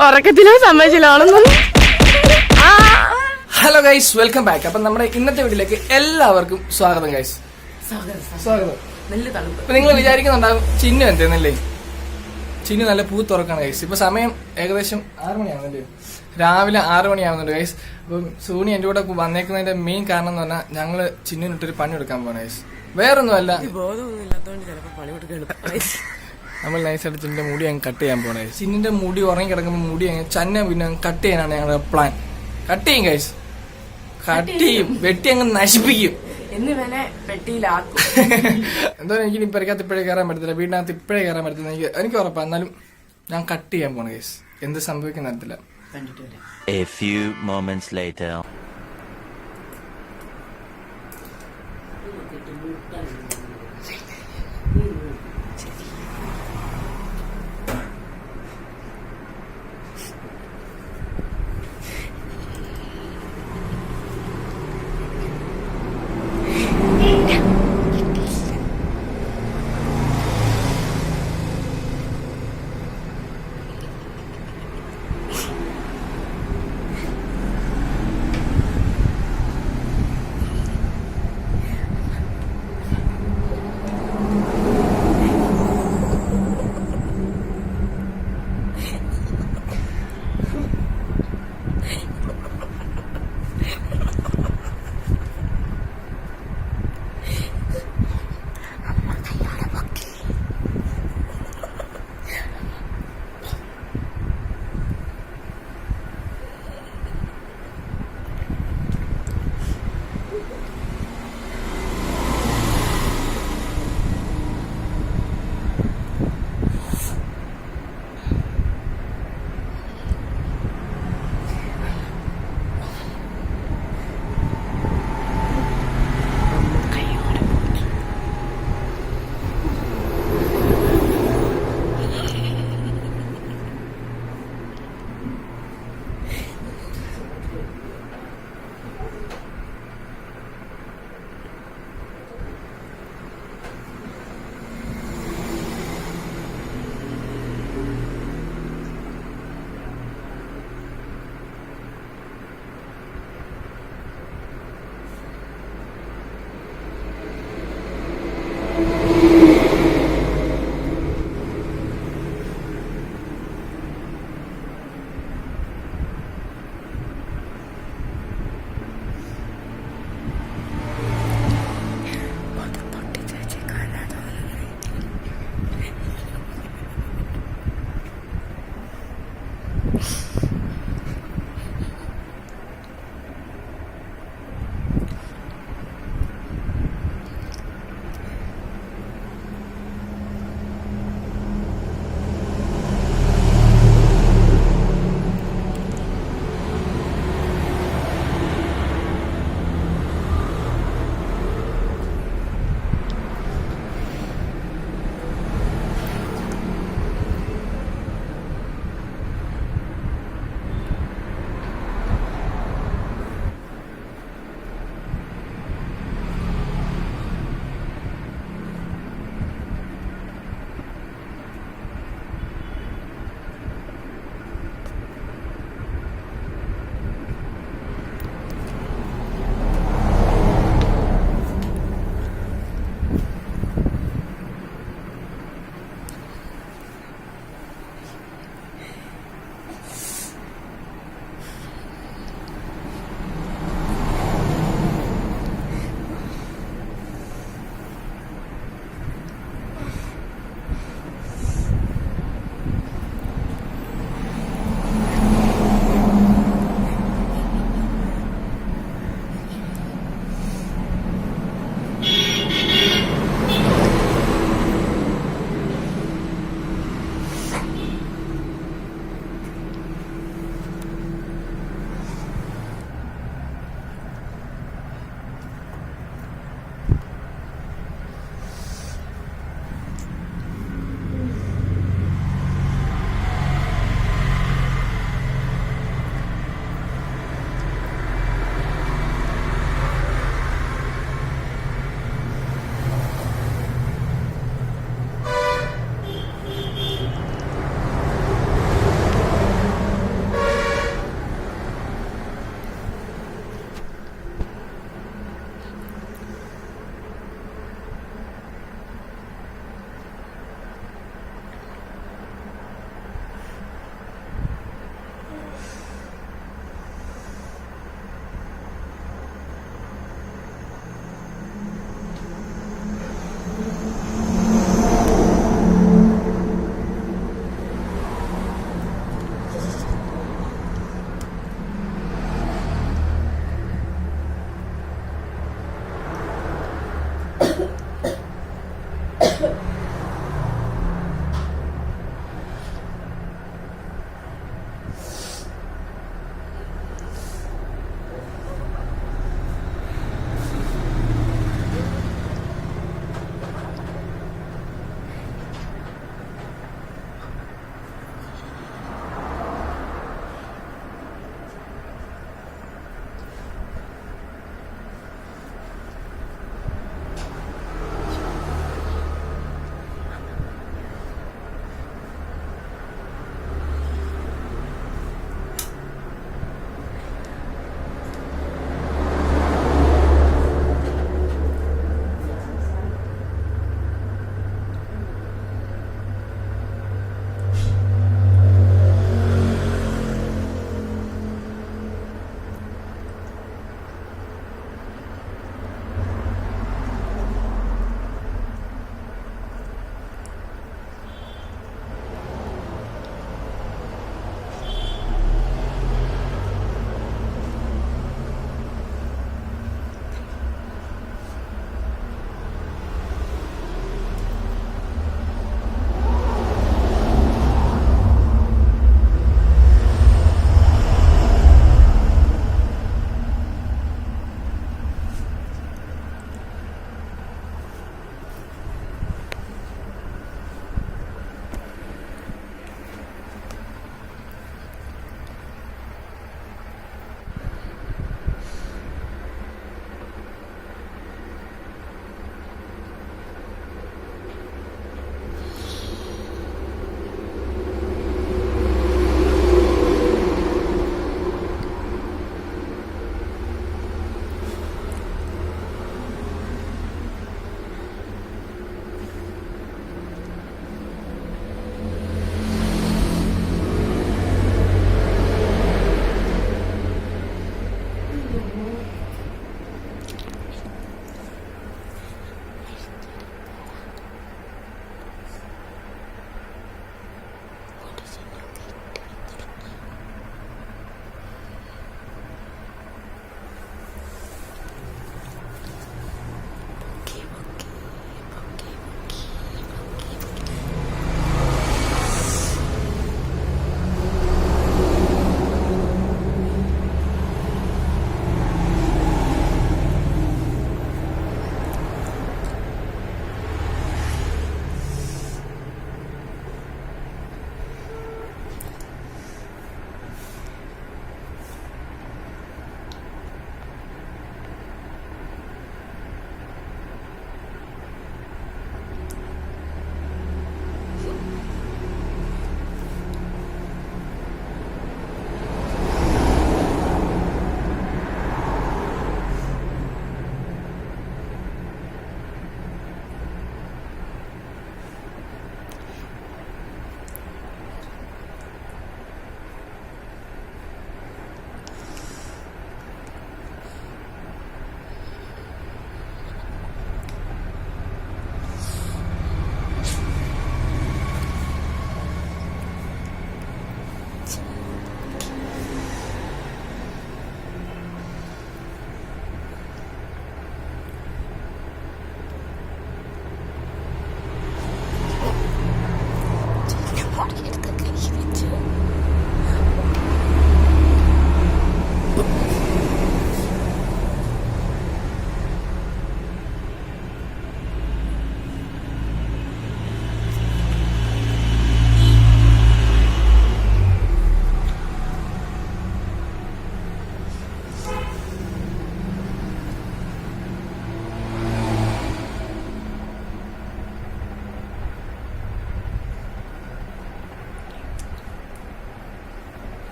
ഉറക്കത്തിലോ സമ്മതിച്ചിലാണെന്നും hello guys welcome back അപ്പൊ നമ്മുടെ ഇന്നത്തെ വീട്ടിലേക്ക് എല്ലാവർക്കും സ്വാഗതം ഗൈസ് സ്വാഗതം. നിങ്ങൾ വിചാരിക്കുന്നുണ്ടാവും ചിന്നു എന്തെന്നല്ലേ? ചിന്നു നല്ല പൂ തുറക്കാണ് ഗൈസ് ഇപ്പൊ സമയം ഏകദേശം ആറു മണിയാവുന്നല്ലേ രാവിലെ ആറു മണിയാവുന്നുണ്ട് ഗൈസ് അപ്പം സൂണി എന്റെ കൂടെ വന്നേക്കുന്നതിന്റെ മെയിൻ കാരണം എന്ന് പറഞ്ഞാൽ ഞങ്ങൾ ചിന്നിനിട്ടൊരു പണി എടുക്കാൻ പോകണം ഗൈസ് വേറൊന്നുമല്ല. ബോധമൊന്നും ഇല്ലാത്തോണ്ട് ചിലപ്പോ പണി കൊടുക്കാൻ നമ്മൾ നൈസായിട്ട് ചിന്നിന്റെ മുടി അങ്ങ് കട്ട് ചെയ്യാൻ പോണേ. ചിന്നിന്റെ മുടി ഉറങ്ങി കിടക്കുമ്പോൾ മുടി അങ്ങ് ചന്ന പിന്നെ കട്ട് ചെയ്യാനാണ് ഞങ്ങളുടെ പ്ലാൻ കട്ട് ചെയ്യും കൈസ് കട്ട് ചെയ്യും. വെട്ടി അങ്ങ് നശിപ്പിക്കും. എന്തായാലും എനിക്ക് ഇനി ഇപ്പഴേ കയറാൻ പറ്റത്തില്ല. വീടിനകത്ത് ഇപ്പോഴേ കയറാൻ പറ്റത്തില്ല. എനിക്ക് എനിക്ക് ഉറപ്പാണ് എന്നാലും ഞാൻ കട്ട് ചെയ്യാൻ പോണേ കൈസ് എന്ത് സംഭവിക്കുന്ന അറിയത്തില്ല. A few moments later.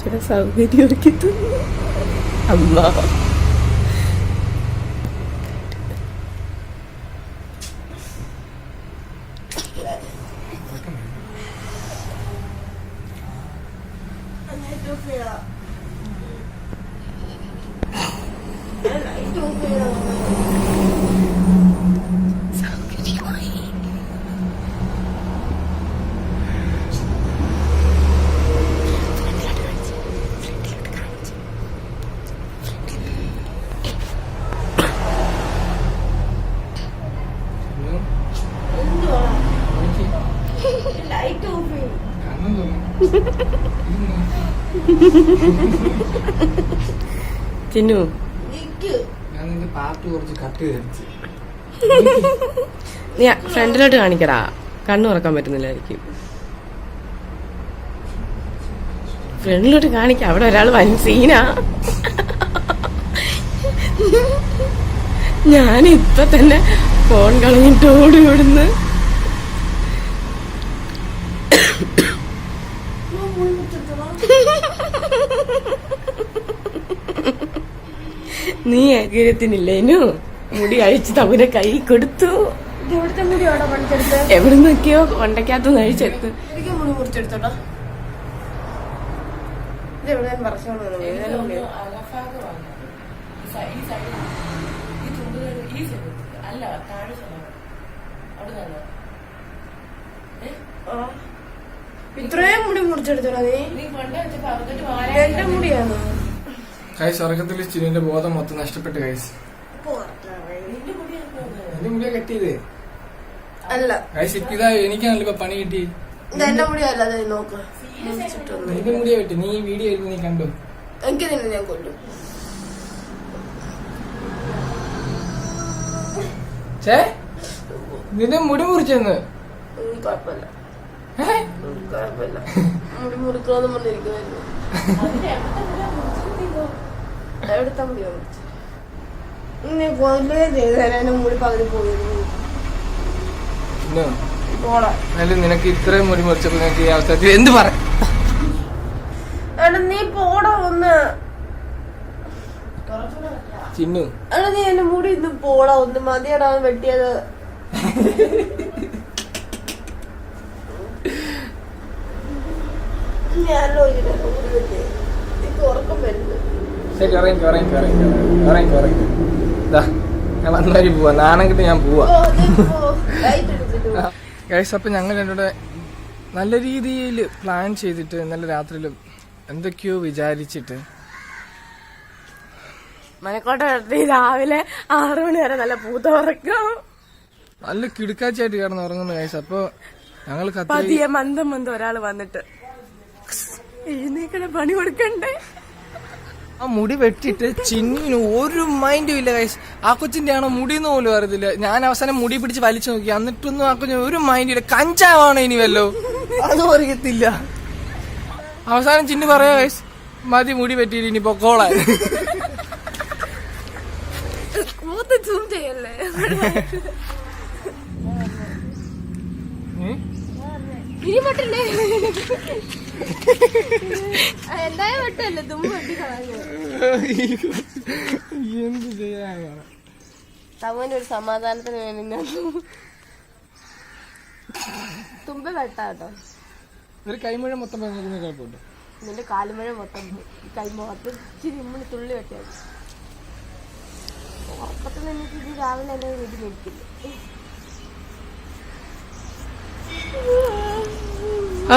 थोड़ा सा वीडियो के तो अल्लाह ചിന്നു. ഞാൻ നിന്റെ പാട്ട് കുറച്ച് കട്ട് ചെയ്തു നീ ഫ്രണ്ടിലോട്ട് കാണിക്കടാ. കണ്ണു തുറക്കാൻ പറ്റുന്നില്ലായിരിക്കും. ഫ്രണ്ടിലോട്ട് കാണിക്ക. അവിടെ ഒരാൾ വൻ സീനാ ഞാൻ ഇപ്പൊ തന്നെ ഫോൺ കളഞ്ഞിട്ട് ഓടി ഓടുന്നു. നീ ആഗ്രഹത്തിനില്ലേനു മുടി അഴിച്ച് തമ്മിനെ കൈ കൊടുത്തു. അവിടെ എവിടെ നിന്നൊക്കെയോ കൊണ്ടക്കകത്ത് അഴിച്ചെടുത്ത് എനിക്ക് മുടി മുറിച്ചെടുത്തോട്ടോ. ഇത് എവിടെ പറച്ചോണ്ട് ഇത്രയും മുടി മുറിച്ചെടുത്തോടാ നീ? എന്റെ മുടിയാണ്? കൈസ് സ്വർഗത്തിൽ ചിനുവിന്റെ ബോധം മൊത്തം നഷ്ടപ്പെട്ട് കൈസ് എന്റെ മുടിയാ കെട്ടിയത് അല്ല. കൈസ് ഇതാ എനിക്കാണല്ലോ ഇപ്പൊ പണി കിട്ടി. എന്റെ മുടിയല്ല നോക്ക്. നിന്റെ മുടിയാ കിട്ടി. നീ വീഡിയോ ആയിരുന്നു നീ കണ്ടു. എനിക്ക് നിന്നെ ഞാൻ കൊല്ലും. ചേ നിന്റെ മുടി മുറിച്ചെന്ന്. കുഴപ്പമില്ല മുടി മുറിക്കണമെന്ന് പറഞ്ഞിരിക്കുമായിരുന്നു നീ കൊല്ലേ ചെയ്തേനെ എന്റെ മുടി പകുതി പോയിരുന്നു നിനക്ക് ഇത്രയും മുടി മുറിച്ചപ്പോ നിനക്ക് ഈ അവസരത്തിൽ എന്ത് പറ? നീ പോടാ ഒന്ന്. ചിന്നു. എടാ നീ എന്റെ മുടി ഇന്ന് പോടാ ഒന്ന്. മതിയടാ വെട്ടിയത്. ഞാനല്ലോ ഇതിനെ മുടി വെട്ടിയത്. ശരി ഉറങ്ങി ഉറങ്ങി ഉറങ്ങി ഉറങ്ങി ഉറങ്ങി ഇതാ ഞാൻ വന്നാലും പോവാ. നാണെങ്കിൽ ഞാൻ പോവാ. ഗൈസ് അപ്പം ഞങ്ങൾ എന്നോട് നല്ല രീതിയിൽ പ്ലാൻ ചെയ്തിട്ട് ഇന്നലെ രാത്രിയിൽ എന്തൊക്കെയോ വിചാരിച്ചിട്ട് മനക്കോട്ട രാവിലെ ആറു മണി വരെ നല്ല പൂത്ത ഉറക്കം. നല്ല കിടുക്കാച്ചായിട്ട് കിടന്ന് ഉറങ്ങുന്നു ഗൈസ് അപ്പോൾ ഞങ്ങൾ പതിയെ മന്ദം മന്ദം ഒരാൾ വന്നിട്ട്. എഴുന്നേക്കണ പണി കൊടുക്കണ്ടേ? ആ മുടി വെട്ടിട്ട് ചിന്നിന് ഒരു മൈൻഡും ഇല്ല കൈസ് ആ കൊച്ചിന്റെ ആണോ മുടി എന്ന് പോലും അറിയത്തില്ല. ഞാൻ അവസാനം മുടി പിടിച്ച് വലിച്ചു നോക്കി. എന്നിട്ടൊന്നും ആ കൊച്ചു ഒരു മൈൻഡും ഇല്ല. കഞ്ചാവാണോ ഇനി വല്ലോ. അതും അറിയത്തില്ല അവസാനം ചിന്നു പറയാ കൈസ് മതി മുടി പറ്റിയിട്ട് ഇനി ഉം? ഇനി എന്ത് ചെയ്യാനാണ് തമ്മന് ഒരു സമാധാനത്തിന് വേണ്ടി തുമ്പ വെട്ടാട്ടോ. ഒരു കൈമുഴ മൊത്തം കുഴപ്പമുണ്ട് നിന്റെ കാലുമഴ മൊത്തം. ഈ ഇച്ചിരി ഇമ്മിണി തുള്ളി വെട്ടിയത് ഉറക്കത്തിൽ നിന്നിട്ട് ഇത് രാവിലെ എന്റെ വീട്ടിൽ നിൽക്കില്ല.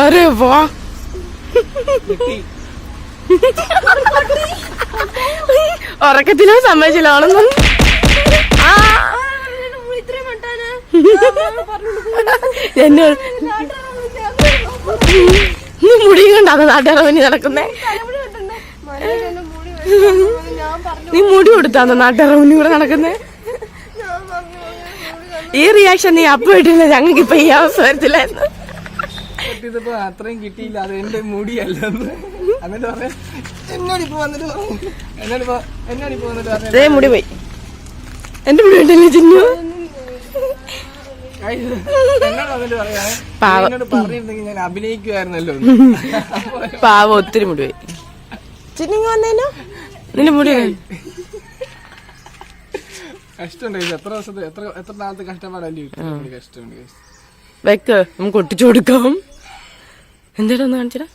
അരെ വാ. ഉറക്കത്തിലും സമ്മതിച്ചില്ലാണെന്നും? എന്നോട് നീ മുടിയും കൊണ്ടാണ് നാട്ടുകാരെ മുന്നിൽ നടക്കുന്നേ. നീ മുടി കൊടുത്താന്നോ നാട്ടുകാരുടെ മുന്നിൽ കൂടെ നടക്കുന്നേ? ഈ റിയാക്ഷൻ നീ അപ്പൊ ഇട്ടില്ല ഞങ്ങൾക്ക് ഇപ്പൊ ഈ അവസ്ഥ വരത്തില്ലായിരുന്നു ഇതിപ്പോ അത്രയും കിട്ടിയില്ല. അത് എന്റെ മുടിയല്ലെന്ന്. എന്നിട്ട് പറയാ എന്നോട് ഇപ്പൊ വന്നിട്ട് പറഞ്ഞു എന്നോട് ഇപ്പൊ എന്നോട് ഇപ്പൊ വന്നിട്ട് പറഞ്ഞു അതേ മുടി പോയി എന്റെ മുടി ഉണ്ടല്ലേ ചിന്നു? പറഞ്ഞിരുന്നെങ്കിൽ ഞാൻ അഭിനയിക്കുമായിരുന്നല്ലോ പാവം ഒത്തിരി മുടി പോയി ചിന്നിങ് വന്നേനോ? നിന്റെ മുടി കഷ്ടമുണ്ടായിരുന്നു എത്ര ദിവസത്തെ എത്ര എത്ര നാളത്തെ കഷ്ടപ്പാടല്ലേ? കഷ്ടമുണ്ട്. വെക്ക് നമുക്ക് ഒട്ടിച്ചു കൊടുക്കാം. എന്താടാ ഒന്ന് കാണിച്ചടാ?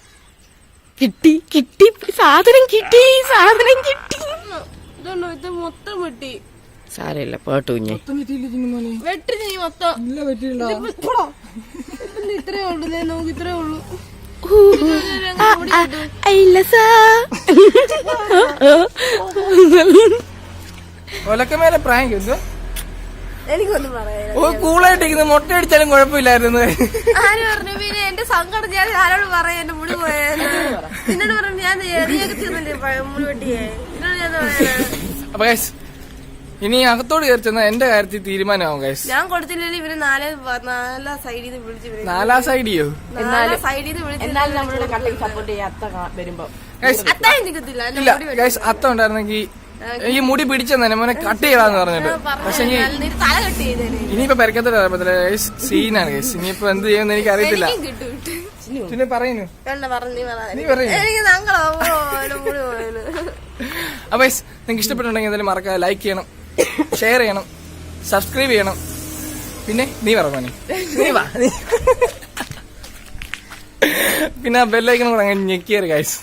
കിട്ടി കിട്ടി സാധനം കിട്ടി സാധനം കിട്ടി. ഇത് മൊത്തം വെട്ടി. സാരമില്ല പോട്ടു കുഞ്ഞെ. വെട്ടി നീ മൊത്തം. ഇല്ല പറ്റിയില്ല പോടാ. ഇതിന് ഇത്രേ ഉള്ളൂ ദേ നോക്ക് ഇത്രേ ഉള്ളൂ. ഒലക്കമേലെ പ്രായം എന്തോ എനിക്കൊന്നും പറയാനില്ല. ഓ കൂളായിട്ടിരിക്കുന്നു. മുട്ട അടിച്ചാലും കുഴപ്പമില്ലായിരുന്നു. ആര് പറഞ്ഞു? പിന്നെ എന്റെ സങ്കടം ഞാൻ ആരോട് പറയാ? എന്റെ മുടി പോയെന്ന് നിന്നോട് പറഞ്ഞു ഞാൻ മുടി വെട്ടിയേ നിന്നോട് ഞാൻ പറയാ? അപ്പൊ ഗൈസ് ഇനി അകത്തോട് കയറി ചെന്ന എന്റെ കാര്യത്തിൽ തീരുമാനമാവും ഗൈസ് ഞാൻ കൊടുത്തില്ലെങ്കിൽ ഇവർ നാല് നാലാ സൈഡിൽ നിന്ന് വിളിച്ച് നാലാ സൈഡിയോ നാലാ സൈഡിൽ നിന്ന് വിളിച്ച് എന്നാലും നമ്മളുടെ കട്ടയ്ക്ക് സപ്പോർട്ട് ചെയ്യാത്ത വരുമ്പോ ഇല്ല ഗൈസ് അത്ത ഉണ്ടായിരുന്നെങ്കിൽ ഈ മുടി പിടിച്ചെന്നെ മോനെ കട്ട് ചെയ്താന്ന് പറഞ്ഞിട്ട്. പക്ഷെ ഇനിയിപ്പോ പെരക്കത്തില്ല സീനാണ് ഇനിയിപ്പോ എന്ത് ചെയ്യുമെന്ന് എനിക്ക് അറിയത്തില്ല പിന്നെ പറയുന്നു നീ പറയൂ. അപ്പൊ നിങ്ങൾക്ക് ഇഷ്ടപ്പെട്ടുണ്ടെങ്കിൽ എന്തായാലും മറക്കാതെ ലൈക്ക് ചെയ്യണം ഷെയർ ചെയ്യണം സബ്സ്ക്രൈബ് ചെയ്യണം. പിന്നെ നീ പറഞ്ഞു നീ വാ നീ. പിന്നെ ബെല്ലൈക്കണം കൂടെ അങ്ങനെ ഞെക്കിയത് ഗൈസ്